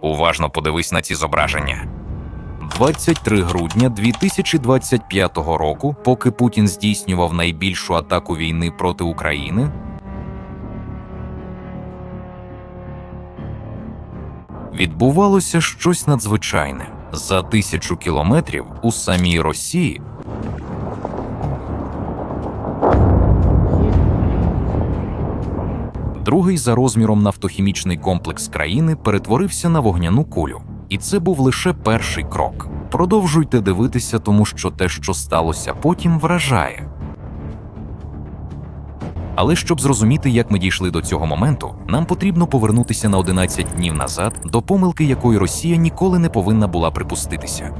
Уважно подивись на ці зображення. 23 грудня 2025 року, поки Путін здійснював найбільшу атаку війни проти України, відбувалося щось надзвичайне. За тисячу кілометрів у самій Росії Другий за розміром нафтохімічний комплекс країни перетворився на вогняну кулю, і це був лише перший крок. Продовжуйте дивитися, тому що те, що сталося потім, вражає. Але щоб зрозуміти, як ми дійшли до цього моменту, нам потрібно повернутися на 11 днів назад до помилки, якої Росія ніколи не повинна була припуститися.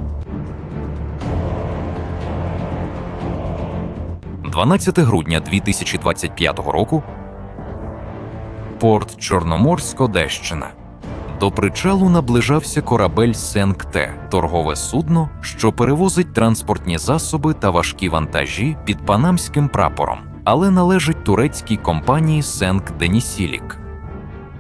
12 грудня 2025 року порт Чорноморськ, Одещина. До причалу наближався корабель Сенкте, торгове судно, що перевозить транспортні засоби та важкі вантажі під панамським прапором, але належить турецькій компанії Сенк Денісілік.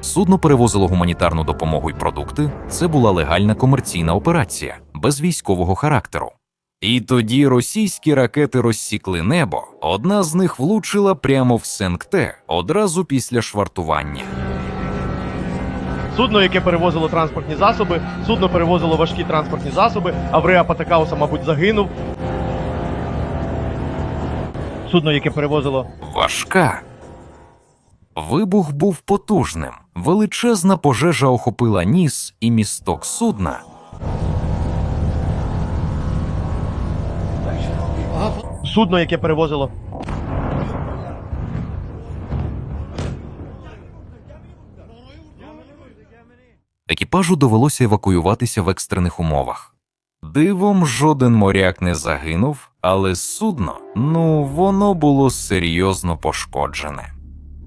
Судно перевозило гуманітарну допомогу й продукти. Це була легальна комерційна операція без військового характеру. І тоді російські ракети розсікли небо. Одна з них влучила прямо в Сенкте одразу після швартування. Судно, яке перевозило транспортні засоби, судно перевозило важкі транспортні засоби, Авреа Патакауса, мабуть, загинув. Судно, яке перевозило Важка. Вибух був потужним. Величезна пожежа охопила ніс і місток судна. Судно, яке перевозило Екіпажу довелося евакуюватися в екстрених умовах. Дивом жоден моряк не загинув, але судно, ну, воно було серйозно пошкоджене.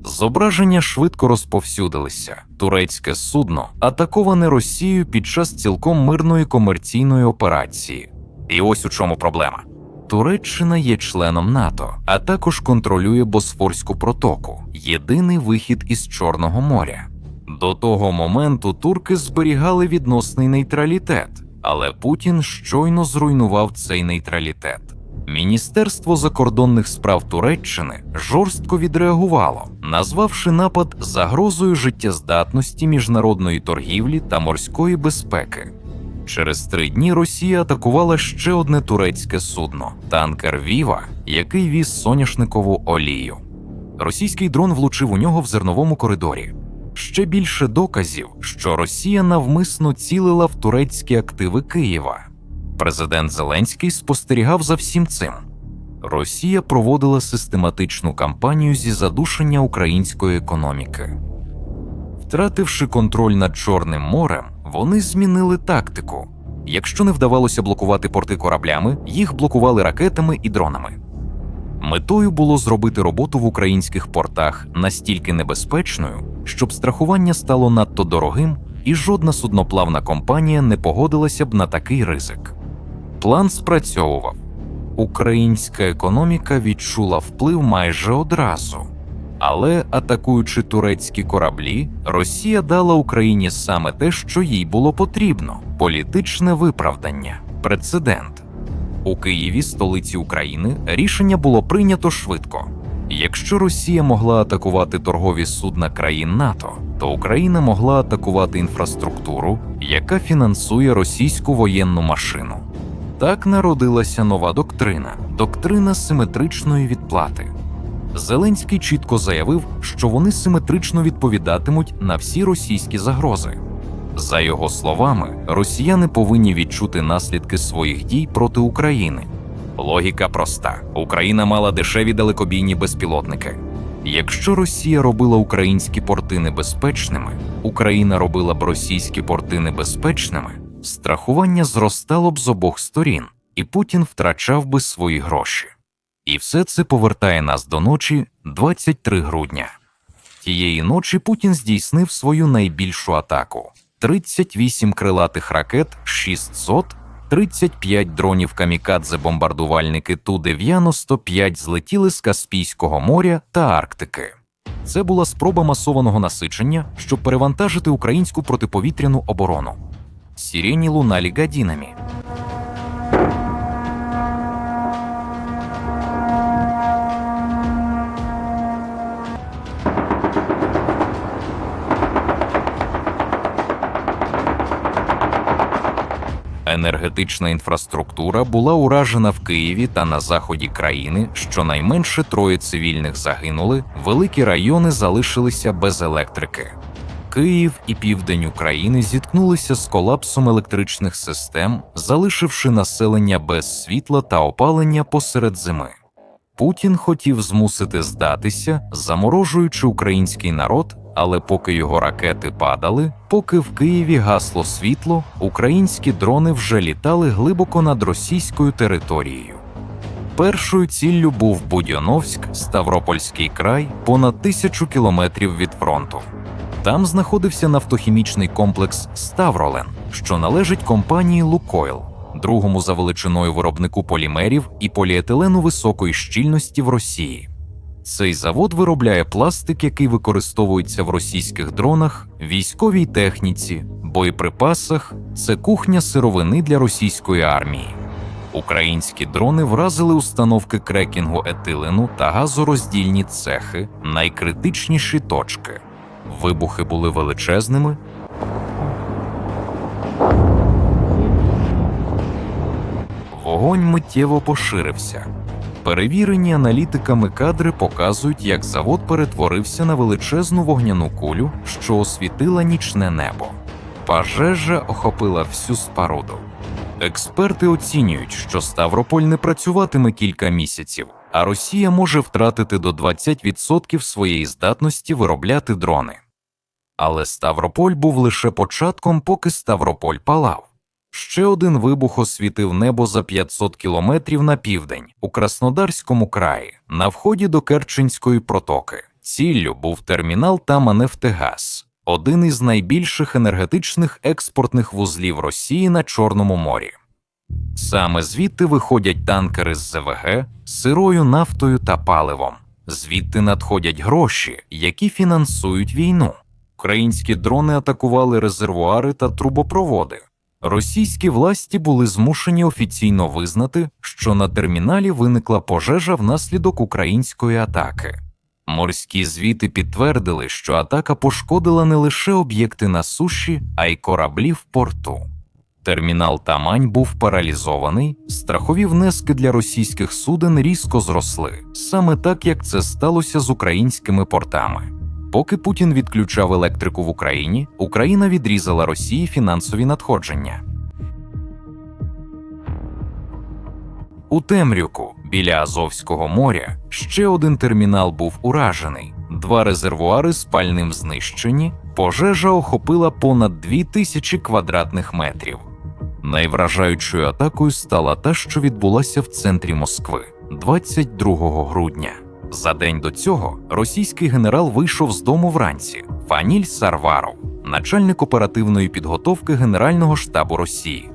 Зображення швидко розповсюдилися. Турецьке судно атаковане Росією під час цілком мирної комерційної операції. І ось у чому проблема. Туреччина є членом НАТО, а також контролює Босфорську протоку, єдиний вихід із Чорного моря. До того моменту турки зберігали відносний нейтралітет, але Путін щойно зруйнував цей нейтралітет. Міністерство закордонних справ Туреччини жорстко відреагувало, назвавши напад загрозою життєздатності міжнародної торгівлі та морської безпеки. Через три дні Росія атакувала ще одне турецьке судно танкер Віва, який віз соняшникову олію. Російський дрон влучив у нього в зерновому коридорі. Ще більше доказів, що Росія навмисно цілила в турецькі активи Києва. Президент Зеленський спостерігав за всім цим. Росія проводила систематичну кампанію зі задушення української економіки. Втративши контроль над Чорним морем, вони змінили тактику. Якщо не вдавалося блокувати порти кораблями, їх блокували ракетами і дронами. Метою було зробити роботу в українських портах настільки небезпечною, щоб страхування стало надто дорогим, і жодна судноплавна компанія не погодилася б на такий ризик. План спрацьовував. Українська економіка відчула вплив майже одразу. Але, атакуючи турецькі кораблі, Росія дала Україні саме те, що їй було потрібно політичне виправдання, прецедент. У Києві, столиці України, рішення було прийнято швидко. Якщо Росія могла атакувати торгові судна країн НАТО, то Україна могла атакувати інфраструктуру, яка фінансує російську воєнну машину. Так народилася нова доктрина доктрина симетричної відплати. Зеленський чітко заявив, що вони симетрично відповідатимуть на всі російські загрози. За його словами, росіяни повинні відчути наслідки своїх дій проти України. Логіка проста: Україна мала дешеві далекобійні безпілотники. Якщо Росія робила українські порти небезпечними, Україна робила б російські порти небезпечними, страхування зростало б з обох сторін, і Путін втрачав би свої гроші. І все це повертає нас до ночі 23 грудня. Тієї ночі Путін здійснив свою найбільшу атаку: 38 крилатих ракет 600, 35 дронів камікадзе бомбардувальники Ту-95 злетіли з Каспійського моря та Арктики. Це була спроба масованого насичення, щоб перевантажити українську протиповітряну оборону. Сирені лунали годинами. Енергетична інфраструктура була уражена в Києві та на заході країни. Щонайменше троє цивільних загинули, великі райони залишилися без електрики. Київ і південь України зіткнулися з колапсом електричних систем, залишивши населення без світла та опалення посеред зими. Путін хотів змусити здатися, заморожуючи український народ, але поки його ракети падали, поки в Києві гасло світло, українські дрони вже літали глибоко над російською територією. Першою ціллю був Будьоновськ, Ставропольський край, понад тисячу кілометрів від фронту. Там знаходився нафтохімічний комплекс Ставролен, що належить компанії Лукойл, другому за величиною виробнику полімерів і поліетилену високої щільності в Росії. Цей завод виробляє пластик, який використовується в російських дронах, військовій техніці, боєприпасах. Це кухня сировини для російської армії. Українські дрони вразили установки крекінгу етилену та газороздільні цехи, найкритичніші точки. Вибухи були величезними. Вогонь миттєво поширився. Перевірені аналітиками кадри показують, як завод перетворився на величезну вогняну кулю, що освітила нічне небо. Пожежа охопила всю споруду. Експерти оцінюють, що Ставрополь не працюватиме кілька місяців, а Росія може втратити до 20% своєї здатності виробляти дрони. Але Ставрополь був лише початком, поки Ставрополь палав. Ще один вибух освітив небо за 500 кілометрів на південь у Краснодарському краї, на вході до Керченської протоки. Ціллю був термінал Таманефтегаз, один із найбільших енергетичних експортних вузлів Росії на Чорному морі. Саме звідти виходять танкери з ЗВГ, сирою нафтою та паливом. Звідти надходять гроші, які фінансують війну. Українські дрони атакували резервуари та трубопроводи. Російські власті були змушені офіційно визнати, що на терміналі виникла пожежа внаслідок української атаки. Морські звіти підтвердили, що атака пошкодила не лише об'єкти на суші, а й кораблі в порту. Термінал Тамань був паралізований, страхові внески для російських суден різко зросли, саме так як це сталося з українськими портами. Поки Путін відключав електрику в Україні, Україна відрізала Росії фінансові надходження. У Темрюку, біля Азовського моря, ще один термінал був уражений, два резервуари з пальним знищені, пожежа охопила понад 2000 квадратних метрів. Найвражаючою атакою стала та, що відбулася в центрі Москви 22 грудня. За день до цього російський генерал вийшов з дому вранці. Фаніль Сарваров, начальник оперативної підготовки Генерального штабу Росії.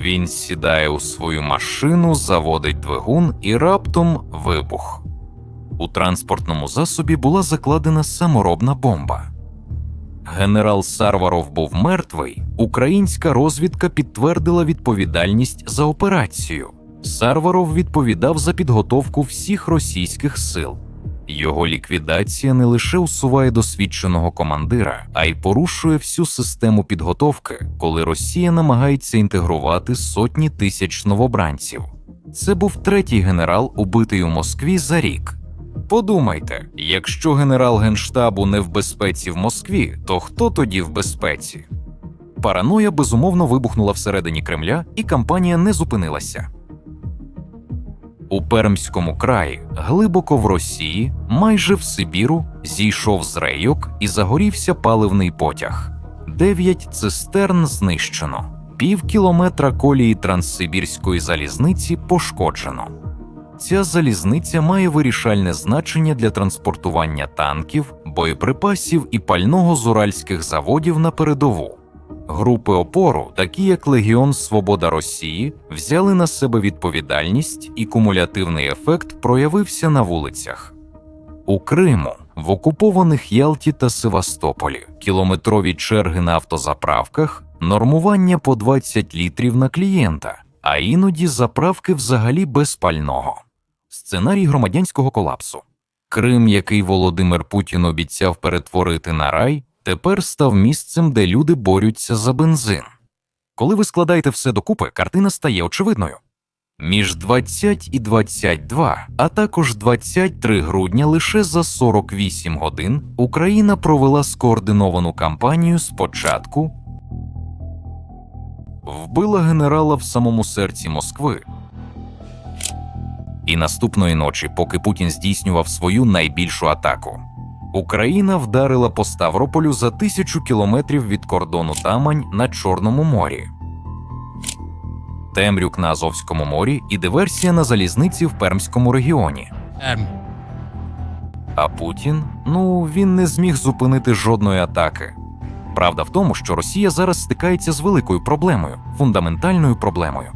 Він сідає у свою машину, заводить двигун і раптом вибух. У транспортному засобі була закладена саморобна бомба. Генерал Сарваров був мертвий. Українська розвідка підтвердила відповідальність за операцію. Сарваров відповідав за підготовку всіх російських сил. Його ліквідація не лише усуває досвідченого командира, а й порушує всю систему підготовки, коли Росія намагається інтегрувати сотні тисяч новобранців. Це був третій генерал, убитий у Москві за рік. Подумайте, якщо генерал генштабу не в безпеці в Москві, то хто тоді в безпеці? Параноя безумовно вибухнула всередині Кремля, і кампанія не зупинилася. У Пермському краї, глибоко в Росії, майже в Сибіру, зійшов з рейок і загорівся паливний потяг. Дев'ять цистерн знищено, пів кілометра колії Транссибірської залізниці пошкоджено. Ця залізниця має вирішальне значення для транспортування танків, боєприпасів і пального з уральських заводів на передову. Групи опору, такі як Легіон Свобода Росії, взяли на себе відповідальність, і кумулятивний ефект проявився на вулицях. У Криму В окупованих Ялті та Севастополі кілометрові черги на автозаправках, нормування по 20 літрів на клієнта, а іноді заправки взагалі без пального. Сценарій громадянського колапсу. Крим, який Володимир Путін обіцяв перетворити на рай, тепер став місцем, де люди борються за бензин. Коли ви складаєте все докупи, картина стає очевидною. Між 20 і 22, а також 23 грудня лише за 48 годин Україна провела скоординовану кампанію спочатку вбила генерала в самому серці Москви. І наступної ночі, поки Путін здійснював свою найбільшу атаку, Україна вдарила по Ставрополю за тисячу кілометрів від кордону Тамань на Чорному морі. Темрюк на Азовському морі і диверсія на залізниці в Пермському регіоні. Ем, А Путін, ну він не зміг зупинити жодної атаки. Правда в тому, що Росія зараз стикається з великою проблемою, фундаментальною проблемою.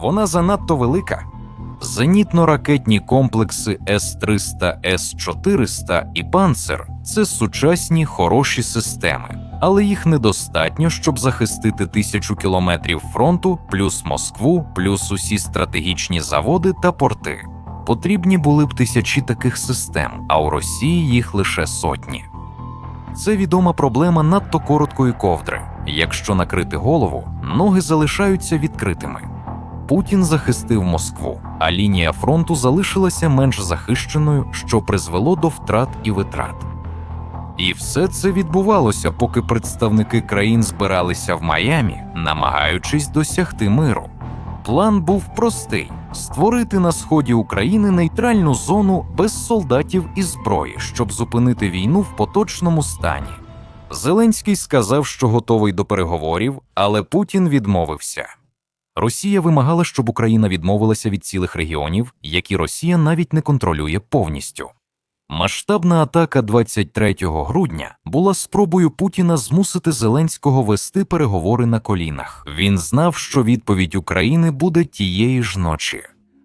Вона занадто велика. Зенітно-ракетні комплекси С-300, С-400 і Панцер це сучасні хороші системи, але їх недостатньо, щоб захистити тисячу кілометрів фронту, плюс Москву, плюс усі стратегічні заводи та порти. Потрібні були б тисячі таких систем, а у Росії їх лише сотні. Це відома проблема надто короткої ковдри. Якщо накрити голову, ноги залишаються відкритими. Путін захистив Москву, а лінія фронту залишилася менш захищеною, що призвело до втрат і витрат. І все це відбувалося, поки представники країн збиралися в Майамі, намагаючись досягти миру. План був простий: створити на сході України нейтральну зону без солдатів і зброї, щоб зупинити війну в поточному стані. Зеленський сказав, що готовий до переговорів, але Путін відмовився. Росія вимагала, щоб Україна відмовилася від цілих регіонів, які Росія навіть не контролює повністю. Масштабна атака 23 грудня була спробою Путіна змусити Зеленського вести переговори на колінах. Він знав, що відповідь України буде тієї ж ночі.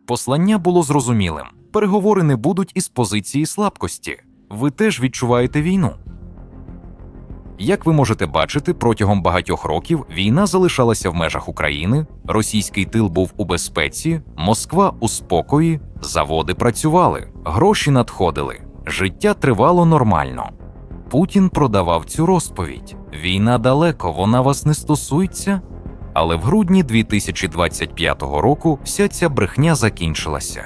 Послання було зрозумілим: переговори не будуть із позиції слабкості. Ви теж відчуваєте війну. Як ви можете бачити, протягом багатьох років війна залишалася в межах України, російський тил був у безпеці, Москва у спокої, заводи працювали, гроші надходили, життя тривало нормально. Путін продавав цю розповідь: війна далеко, вона вас не стосується. Але в грудні 2025 року вся ця брехня закінчилася.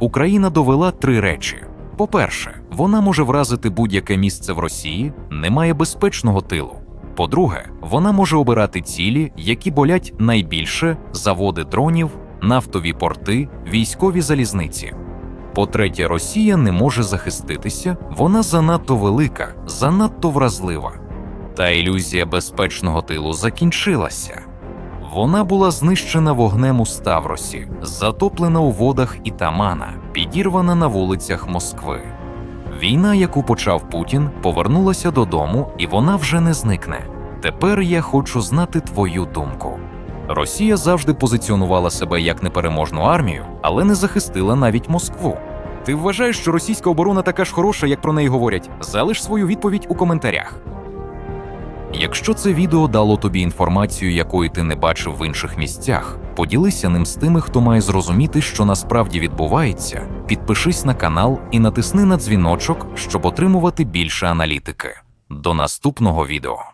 Україна довела три речі: по-перше, вона може вразити будь-яке місце в Росії, немає безпечного тилу. По-друге, вона може обирати цілі, які болять найбільше заводи дронів, нафтові порти, військові залізниці. По-третє, Росія не може захиститися, вона занадто велика, занадто вразлива. Та ілюзія безпечного тилу закінчилася. Вона була знищена вогнем у Ставросі, затоплена у водах Ітамана, підірвана на вулицях Москви. Війна, яку почав Путін, повернулася додому, і вона вже не зникне. Тепер я хочу знати твою думку. Росія завжди позиціонувала себе як непереможну армію, але не захистила навіть Москву. Ти вважаєш, що російська оборона така ж хороша, як про неї говорять? Залиш свою відповідь у коментарях. Якщо це відео дало тобі інформацію, якої ти не бачив в інших місцях, поділися ним з тими, хто має зрозуміти, що насправді відбувається. Підпишись на канал і натисни на дзвіночок, щоб отримувати більше аналітики. До наступного відео.